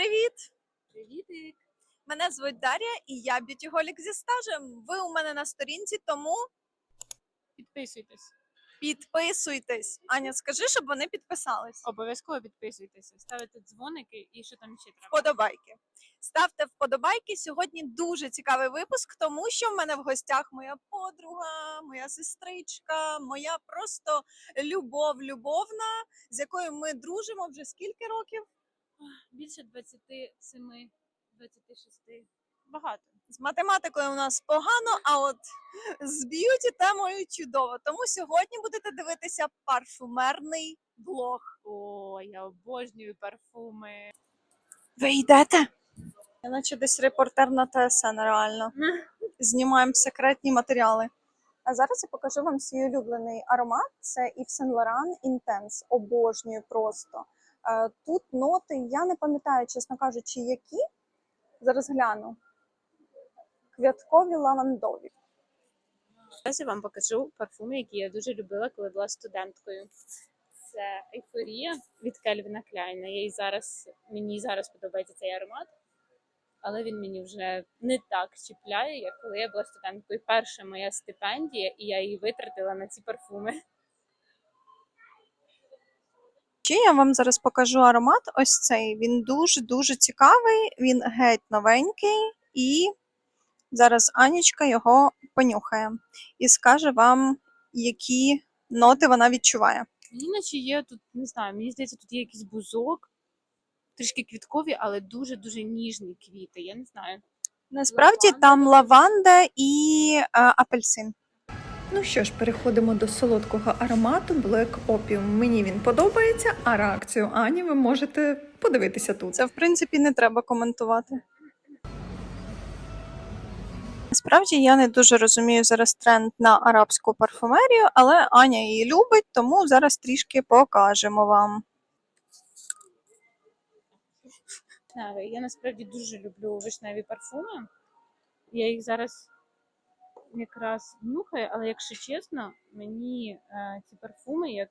Привіт! Привітик! Мене звуть Дар'я і я б'ютіголік зі стажем. Ви у мене на сторінці, тому Підписуйтесь. підписуйтесь. Аня, скажи, щоб вони підписались. Обов'язково підписуйтеся. Ставите дзвоники і що там ще треба. Вподобайки. Ставте вподобайки. Сьогодні дуже цікавий випуск, тому що в мене в гостях моя подруга, моя сестричка, моя просто любов любовна, з якою ми дружимо вже скільки років? Більше 27, 26. Багато. З математикою у нас погано, а от з б'юті темою чудово. Тому сьогодні будете дивитися парфумерний блог. О, я обожнюю парфуми. Ви йдете? Я наче десь репортер на ТСН реально. Знімаємо секретні матеріали. А зараз я покажу вам свій улюблений аромат. Це Yves Saint Laurent Intense. Обожнюю просто. Е, Тут ноти, я не пам'ятаю, чесно кажучи, які. Зараз гляну. Квяткові лавандові. Зараз я вам покажу парфуми, які я дуже любила, коли була студенткою. Це ейфорія від Кельвіна Кляйна. Я їй зараз, мені зараз подобається цей аромат, але він мені вже не так чіпляє, як коли я була студенткою. Перша моя стипендія, і я її витратила на ці парфуми. Ще я вам зараз покажу аромат. Ось цей. Він дуже-дуже цікавий, він геть новенький, і зараз Анічка його понюхає і скаже вам, які ноти вона відчуває. Мені наче є тут, не знаю, мені здається, тут є якийсь бузок, трішки квіткові, але дуже-дуже ніжні квіти. Я не знаю. Насправді Лаванда. там лаванда і е, апельсин. Ну що ж, переходимо до солодкого аромату Black Opium. Мені він подобається, а реакцію Ані ви можете подивитися тут. Це, в принципі, не треба коментувати. Насправді я не дуже розумію зараз тренд на арабську парфумерію, але Аня її любить, тому зараз трішки покажемо вам. Я насправді дуже люблю вишневі парфуми. Я їх зараз якраз нюхаю, але якщо чесно, мені е, ці парфуми, як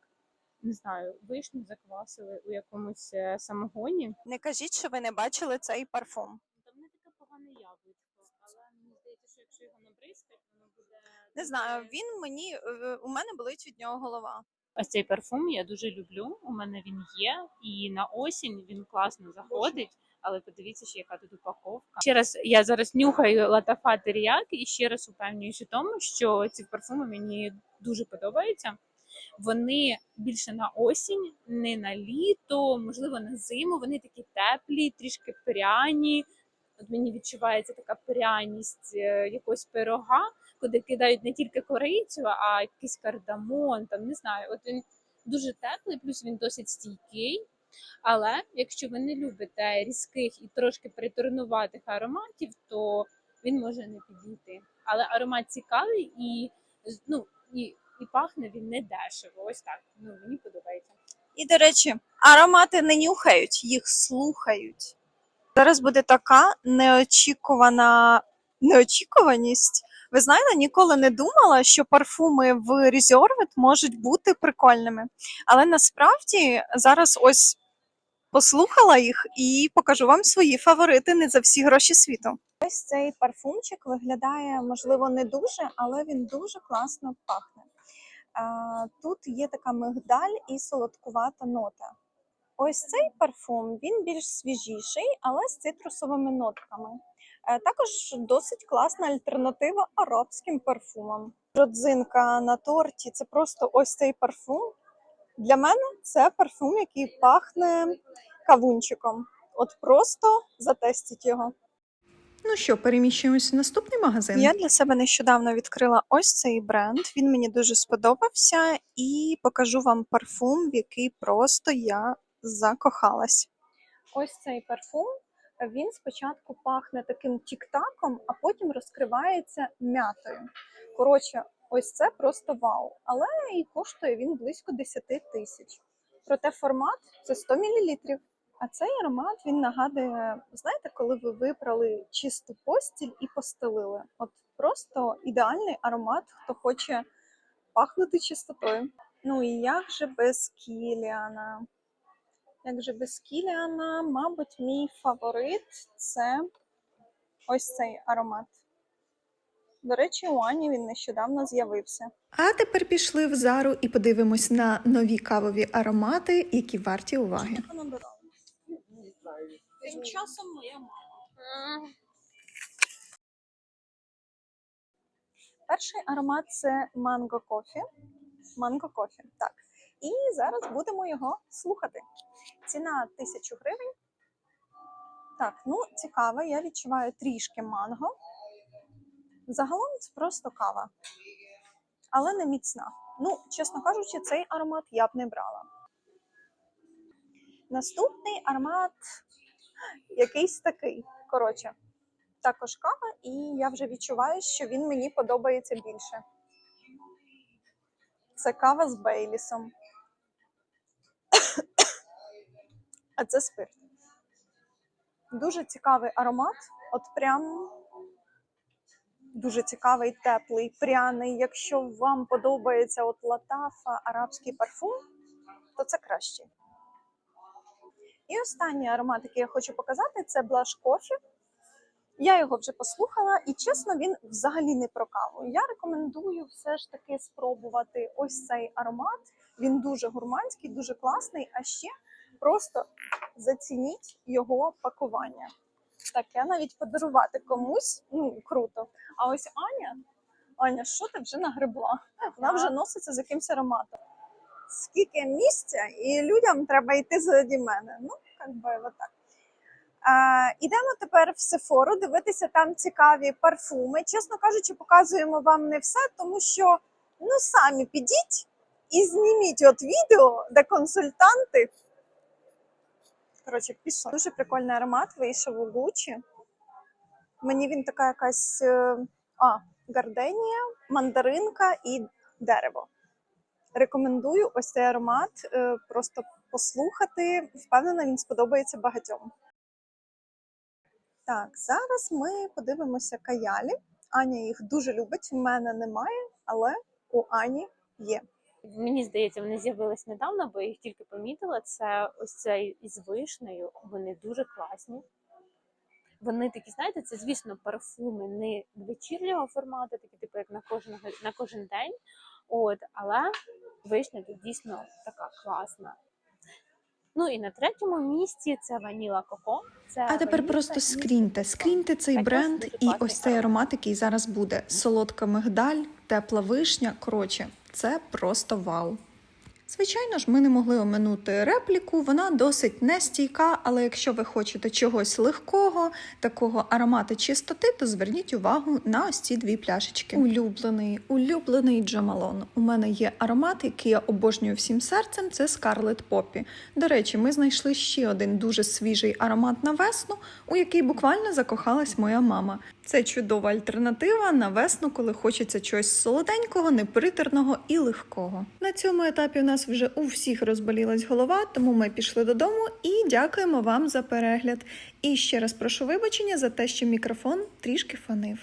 не знаю, вишню заквасили у якомусь е, самогоні. Не кажіть, що ви не бачили цей парфум. Там не таке погане яблучко, але мені здається, що якщо його набризкати, воно буде. Не знаю, він мені е, у мене болить від нього голова. Ось цей парфум я дуже люблю. У мене він є, і на осінь він класно заходить. Але подивіться, ще яка тут упаковка. Ще раз я зараз нюхаю латафа теріяк і ще раз упевнююся в тому, що ці парфуми мені дуже подобаються. Вони більше на осінь, не на літо, можливо, на зиму. Вони такі теплі, трішки пряні. От мені відчувається така пряність е, якогось пирога, куди кидають не тільки корицю, а якийсь кардамон, там не знаю. От він дуже теплий, плюс він досить стійкий. Але якщо ви не любите різких і трошки притурнуватих ароматів, то він може не підійти. Але аромат цікавий і ну і, і пахне він не дешево. Ось так. Ну мені подобається. І, до речі, аромати не нюхають, їх слухають. Зараз буде така неочікувана неочікуваність. Ви знаєте, ніколи не думала, що парфуми в Reserved можуть бути прикольними. Але насправді зараз ось послухала їх і покажу вам свої фаворити не за всі гроші світу. Ось цей парфумчик виглядає, можливо, не дуже, але він дуже класно пахне. Тут є така мигдаль і солодкувата нота. Ось цей парфум він більш свіжіший, але з цитрусовими нотками. Е, Також досить класна альтернатива арабським парфумам. Родзинка на торті це просто ось цей парфум. Для мене це парфум, який пахне кавунчиком. От просто затестіть його. Ну що, переміщуємося в наступний магазин. Я для себе нещодавно відкрила ось цей бренд. Він мені дуже сподобався, і покажу вам парфум, в який просто я закохалась. Ось цей парфум. Він спочатку пахне таким тік-таком, а потім розкривається м'ятою. Коротше, ось це просто вау. Але і коштує він близько 10 тисяч. Проте формат це 100 мл. А цей аромат він нагадує, знаєте, коли ви вибрали чисту постіль і постелили. От просто ідеальний аромат, хто хоче пахнути чистотою. Ну і як же без Кіліана? Як же без Кіліана, мабуть, мій фаворит це ось цей аромат. До речі, у Ані він нещодавно з'явився. А тепер пішли в зару і подивимось на нові кавові аромати, які варті уваги. Тим часом моя мама. Перший аромат це манго кофі. Манго кофі, так. І зараз будемо його слухати. Ціна 1000 гривень. Так, ну цікаво, я відчуваю трішки манго. Загалом це просто кава, але не міцна. Ну, чесно кажучи, цей аромат я б не брала. Наступний аромат якийсь такий. Коротше, також кава, і я вже відчуваю, що він мені подобається більше. Це кава з Бейлісом. А це спирт. Дуже цікавий аромат. От прям дуже цікавий, теплий, пряний. Якщо вам подобається от латафа, арабський парфум, то це краще. І останній аромат, який я хочу показати, це Blush Coffee. Я його вже послухала, і чесно, він взагалі не про каву. Я рекомендую все ж таки спробувати ось цей аромат. Він дуже гурманський, дуже класний. А ще просто зацініть його пакування. Таке навіть подарувати комусь. Ну круто. А ось Аня, Аня, що ти вже нагребла? Вона вже носиться з якимось ароматом. Скільки місця, і людям треба йти заради мене. Ну, як би отак. Е, ідемо тепер в Сефору дивитися там цікаві парфуми. Чесно кажучи, показуємо вам не все, тому що ну самі підіть і зніміть от відео, де консультанти. Коротше, пішла. Дуже прикольний аромат вийшов у Гучі. Мені він така якась е, а, гарденія, мандаринка і дерево. Рекомендую ось цей аромат е, просто послухати. Впевнена, він сподобається багатьом. Так, зараз ми подивимося каялі. Аня їх дуже любить. В мене немає, але у Ані є. Мені здається, вони з'явились недавно, бо я їх тільки помітила. Це ось цей із вишнею. Вони дуже класні. Вони такі, знаєте, це, звісно, парфуми не вечірнього формату, такі, типу, як на кожен, на кожен день. От, але вишня тут дійсно така класна. Ну і на третьому місці це Ваніла Коко. Це А тепер просто скріньте, скріньте цей Також бренд і ось цей аромат, який зараз буде. Солодка мигдаль, тепла вишня. Коротше, це просто вау. Звичайно ж, ми не могли оминути репліку. Вона досить нестійка, але якщо ви хочете чогось легкого, такого аромату чистоти, то зверніть увагу на ось ці дві пляшечки. Улюблений, улюблений Джамалон. У мене є аромат, який я обожнюю всім серцем. Це Scarlet Poppy. До речі, ми знайшли ще один дуже свіжий аромат на весну, у який буквально закохалась моя мама. Це чудова альтернатива на весну, коли хочеться чогось солоденького, непритерного і легкого. На цьому етапі у нас вже у всіх розболілась голова, тому ми пішли додому і дякуємо вам за перегляд. І ще раз прошу вибачення за те, що мікрофон трішки фонив.